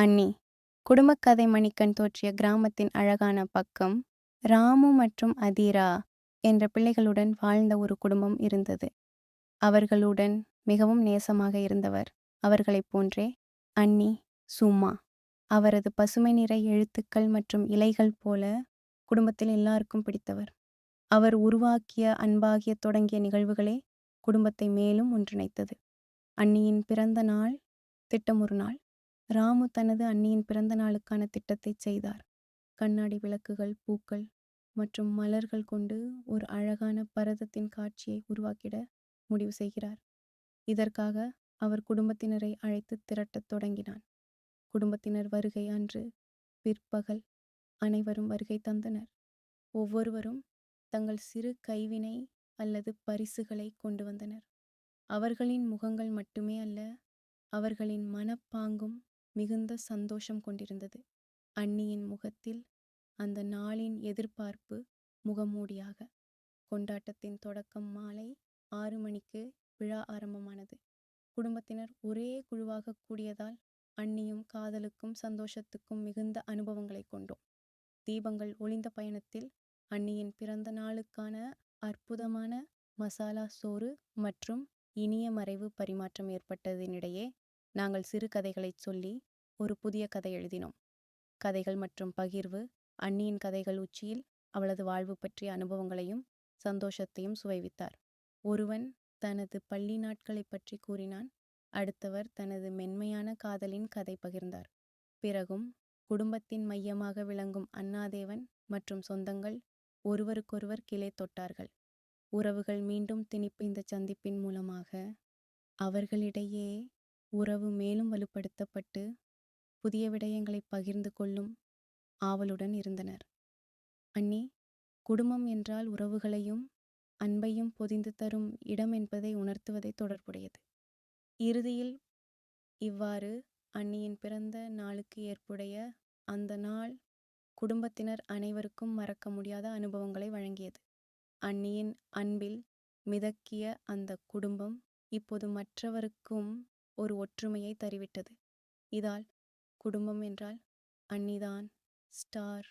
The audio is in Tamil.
அண்ணி. குடும்பக்கதை மணிக்கண் தோற்றிய கிராமத்தின் அழகான பக்கம் ராமு மற்றும் அதீரா என்ற பிள்ளைகளுடன் வாழ்ந்த ஒரு குடும்பம் இருந்தது. அவர்களுடன் மிகவும் நேசமாக இருந்தவர் அவர்களைப் போன்றே அண்ணி சும்மா. அவரது பசுமை நிற எழுத்துக்கள் மற்றும் இலைகள் போல குடும்பத்தில் எல்லாருக்கும் பிடித்தவர். அவர் உருவாக்கிய அன்பாகிய தொடங்கிய நிகழ்வுகளே குடும்பத்தை மேலும் ஒன்றிணைத்தது. அண்ணியின் பிறந்த நாள் திட்டமொரு நாள். ராமு தனது அண்ணியின் பிறந்த நாளுக்கான திட்டத்தை செய்தார். கண்ணாடி விளக்குகள் பூக்கள் மற்றும் மலர்கள் கொண்டு ஒரு அழகான பரதத்தின் காட்சியை உருவாக்கிட முடிவு செய்கிறார். இதற்காக அவர் குடும்பத்தினரை அழைத்து திரட்டத் தொடங்கினான். குடும்பத்தினர் வருகை அன்று பிற்பகல் அனைவரும் வருகை தந்தனர். ஒவ்வொருவரும் தங்கள் சிறு கைவினை அல்லது பரிசுகளை கொண்டு வந்தனர். அவர்களின் முகங்கள் மட்டுமே அல்ல அவர்களின் மனப்பாங்கும் மிகுந்த சந்தோஷம் கொண்டிருந்தது. அண்ணியின் முகத்தில் அந்த நாளின் எதிர்பார்ப்பு முகமூடியாக. கொண்டாட்டத்தின் தொடக்கம் மாலை ஆறு மணிக்கு விழா ஆரம்பமானது. குடும்பத்தினர் ஒரே குழுவாக கூடியதால் அண்ணியும் காதலுக்கும் சந்தோஷத்துக்கும் மிகுந்த அனுபவங்களை கொண்டோம். தீபங்கள் ஒளிந்த பயணத்தில் அண்ணியின் பிறந்த நாளுக்கான அற்புதமான மசாலா சோறு மற்றும் இனிய மறைவு பரிமாற்றம் ஏற்பட்டதினிடையே நாங்கள் சிறுகதைகளைச் சொல்லி ஒரு புதிய கதை எழுதினோம். கதைகள் மற்றும் பகிர்வு அன்னியின் கதைகள் உச்சியில் அவளது வாழ்வு பற்றிய அனுபவங்களையும் சந்தோஷத்தையும் சுவைவித்தார். ஒருவன் தனது பள்ளி நாட்களை பற்றி கூறினான் அடுத்தவர் தனது மென்மையான காதலின் கதை பகிர்ந்தார். பிறகும் குடும்பத்தின் மையமாக விளங்கும் அண்ணாதேவன் மற்றும் சொந்தங்கள் ஒருவருக்கொருவர் கிளை தொட்டார்கள். உறவுகள் மீண்டும் திணிப்பு இந்த சந்திப்பின் மூலமாக அவர்களிடையே உறவு மேலும் வலுப்படுத்தப்பட்டு புதிய விடயங்களை பகிர்ந்து கொள்ளும் ஆவலுடன் இருந்தனர். அண்ணி குடும்பம் என்றால் உறவுகளையும் அன்பையும் பொதிந்து தரும் இடம் என்பதை உணர்த்துவதை தொடர்புடையது. இறுதியில் இவ்வாறு அண்ணியின் பிறந்த நாளுக்கு ஏற்புடைய அந்த நாள் குடும்பத்தினர் அனைவருக்கும் மறக்க முடியாத அனுபவங்களை வழங்கியது. அண்ணியின் அன்பில் மிதக்கிய அந்த குடும்பம் இப்போது மற்றவருக்கும் ஒரு ஒற்றுமையை தருவிட்டது. இதால் குடும்பம் என்றால் அன்னிதான் ஸ்டார்